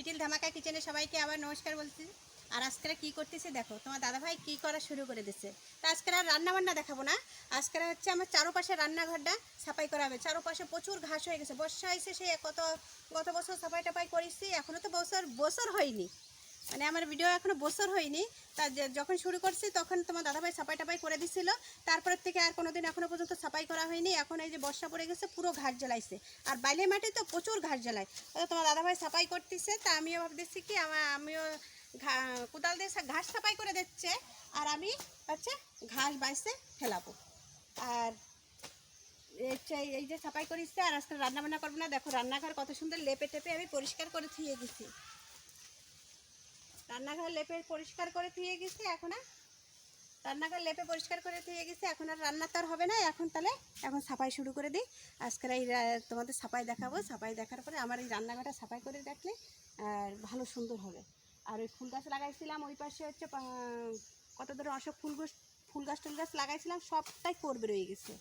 Little ধামাকা কিচেনে সবাইকে আবার নমস্কার বলছি। আর আজকেরা কী করতেছে দেখো, তোমার দাদাভাই কি করা শুরু করে দিচ্ছে তা আজকের আর রান্নাবান্না দেখাবো না। আজকের হচ্ছে আমার চারোপাশে রান্নাঘরটা সাফাই করা হবে। চারোপাশে প্রচুর ঘাস হয়ে গেছে। বর্ষা হয়েছে সে কত, গত বছর সাফাই টাফাই করেছি এখনও তো বছর বছর হয়নি। মানে আমার ভিডিও এখনও বছর হয়নি। তা যখন শুরু করছি, তখন তোমার দাদাভাই সাফাই টাপাই করে দিছিল। তারপরের থেকে আর কোনোদিন এখনও পর্যন্ত সাফাই করা হয়নি। এখন এই যে বর্ষা পড়ে গেছে, পুরো ঘাস জ্বালাইছে। আর বাইলে মাটি তো প্রচুর ঘাস জ্বালায়। তোমার দাদাভাই সাফাই করতেছে। তা আমিও ভাবতেছি কি আমার আমিও ঘা- কোদাল দিয়ে ঘাস সাফাই করে দিচ্ছে। আর আমি হচ্ছে ঘাস বাইসে ফেলাবো। আর এই যে সাফাই করিছে, আর আজকে রান্না বান্না করব না। দেখো রান্নাঘর কত সুন্দর লেপে টেপে আমি পরিষ্কার করে থুয়ে গেছি রান্নাঘর লেপে পরিষ্কার করে থুয়ে গেছি, এখন আর রান্নাঘর লেপে পরিষ্কার করে থুয়ে গেছি, এখন আর রান্না তো আর হবে না, এখন তাহলে এখন সাফাই শুরু করে দিই। আজকের এই তোমাদের সাফাই দেখাবো, সাফাই দেখার পরে আমার এই রান্নাঘরটা সাফাই করে দেখলে আর ভালো সুন্দর হবে। আর ওই ফুল গাছ লাগাইছিলাম, ওই পাশে হচ্ছে কত ধরে অশোক ফুল গাছ ফুল গাছ টুল গাছ লাগাইছিলাম, সবটাই করবে রয়ে গেছে।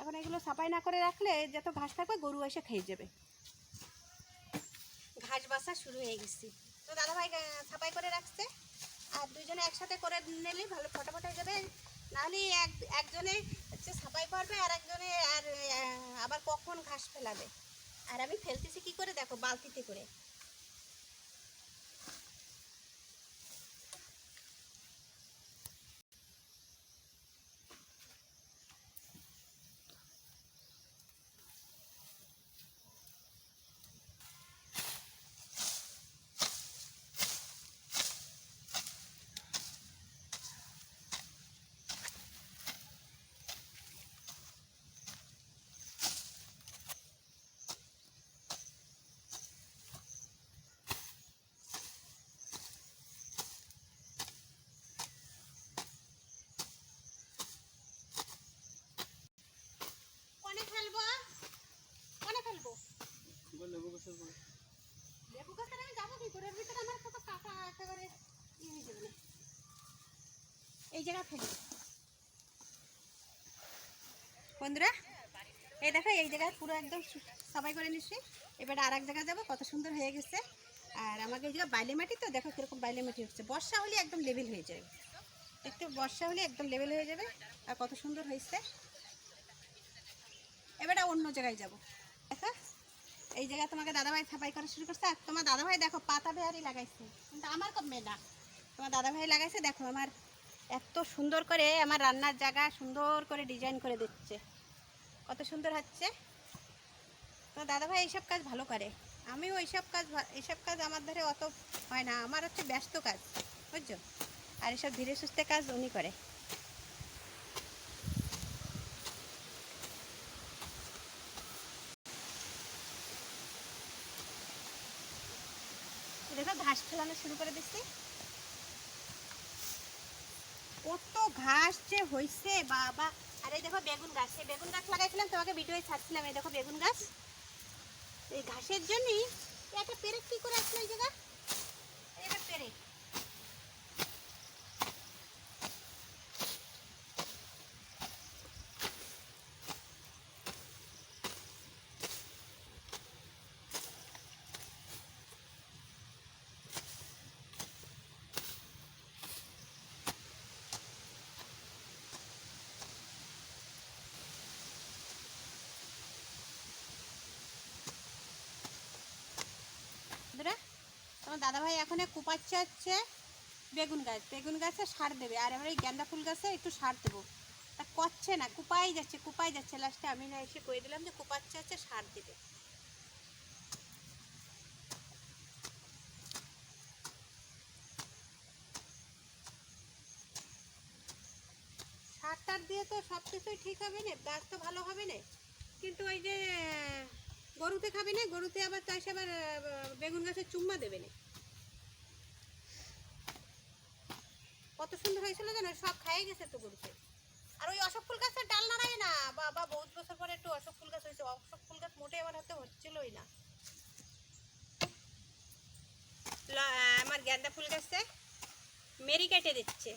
এখন এগুলো সাফাই না করে রাখলে যত ঘাস থাকবে, গরু এসে খেয়ে যাবে। ঘাস বাসা শুরু হয়ে গেছি। তো দাদাভাই ছাপাই করে রাখছে। আর দুজনে একসাথে করে নিলে ভালো ফটাফট হয়ে যাবে। নাহলে এক, একজনে হচ্ছে ছাপাই করবে আর একজনে আর আবার কখন ঘাস ফেলাবে। আর আমি ফেলতেছি কি করে? দেখো, বালতিতে করে কোনে ফেলব কোনে ফেলব এই জায়গা ফেলি বন্ধুরা, এই দেখো, এই জায়গায় পুরো একদম সু- সাফাই করে নিচ্ছি এবারে আর এক জায়গায় যাব, কত সুন্দর হয়ে গেছে। আর আমাকে এই জায়গায় বাইলে মাটি তো দেখো কীরকম বাইলে মাটি হচ্ছে। বর্ষা হলে একদম লেভেল হয়ে যাবে। একটু বর্ষা হলে একদম লেভেল হয়ে যাবে। আর কত সুন্দর হয়েছে। এবারে অন্য জায়গায় যাব। দেখো এই জায়গায় তোমাকে দাদাভাই সাফাই করা শুরু করছে, আর তোমার দাদাভাই দেখো পাতা বেহারি লাগাইছে। কিন্তু আমার কমবে না। তোমার দাদাভাই লাগাইছে, দেখো আমার এত সুন্দর করে আমার রান্নার জায়গা সুন্দর করে ডিজাইন করে দিচ্ছে। কত সুন্দর হচ্ছে। তোমার দাদাভাই এইসব কাজ ভালো করে। আমিও এইসব কাজ এইসব কাজ আমার ধারে অত হয় না। আমার হচ্ছে ব্যস্ত কাজ, বুঝছ? আর এসব ধীরে সুস্থে কাজ উনি করে। দেখো, ঘাস ফেলানো শুরু করে দিচ্ছি। কত ঘাস যে হয়েছে বাবা। আরে দেখো, বেগুন গাছ। এই বেগুন গাছ লাগাইছিলাম, তোমাকে ভিডিওয়ে ছাড়ছিলাম। এই দেখো, বেগুন গাছ। এই ঘাসের জন্যই একটা পেরেক কি করে আসলো এই জায়গা? এটা পেরেক বন্ধুরা তোমার দাদাভাই এখন কুপাচ্ছে হচ্ছে বেগুন গাছ, বেগুন গাছে সার দেবে। আর এবার এই গেন্দা ফুল গাছে একটু সার দেবো। তা করছে না, কুপাই যাচ্ছে কুপাই যাচ্ছে। লাস্টে আমি না এসে কয়ে দিলাম যে কুপাচ্ছে হচ্ছে সার দেবে। সার টার দিয়ে তো সব কিছুই ঠিক হবে না গাছ তো ভালো হবে না। কিন্তু ওই যে গরুতে খাবে না, গরুতে আবার সে আবার বেগুন গাছের চুম্মা দেবে না। কত সুন্দর হয়েছিল জানো, সব খাইয়ে গেছে তো গরুতে। আর ওই অশোক ফুল গাছের ডাল নাড়ায় না, বাবা, বহুত বছর পরে একটু অশোক ফুল গাছ হয়েছে। অশোক ফুল গাছ মোটে আমার হাতে হচ্ছিলই না। আমার গেন্দা ফুল গাছে মেরি কেটে দিচ্ছে।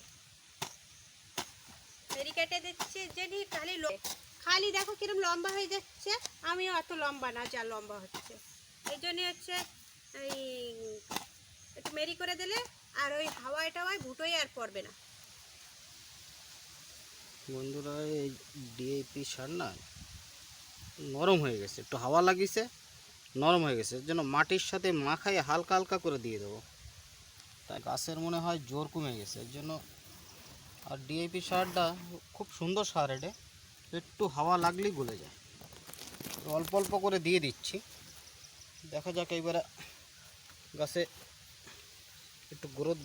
মেরি কেটে দিচ্ছে যদি খালি লো- খালি দেখো কিরম লম্বা হয়ে যাচ্ছে। আমিও অত লম্বা না, যা লম্বা হচ্ছে। এই জন্য হচ্ছে এই একটু মেরি করে দিলে আর ওই হাওয়ায় টাওয়ায় ভুটোই আর পড়বে না। বন্ধুরা, এই ডিএপি সার না নরম হয়ে গেছে, একটু হাওয়া লাগিয়েছে নরম হয়ে গেছে। যেন মাটির সাথে মাখাই হালকা হালকা করে দিয়ে দেবো। তাই গাছের মনে হয় জোর কমে গেছে, এর জন্য আর ডিএপি সারটা খুব সুন্দর সার এটা। একটু হাওয়া লাগলেই গলে যায়। অল্প অল্প করে দিয়ে দিচ্ছি। দেখা যাক এইবারে গাছে একটু গ্রোথ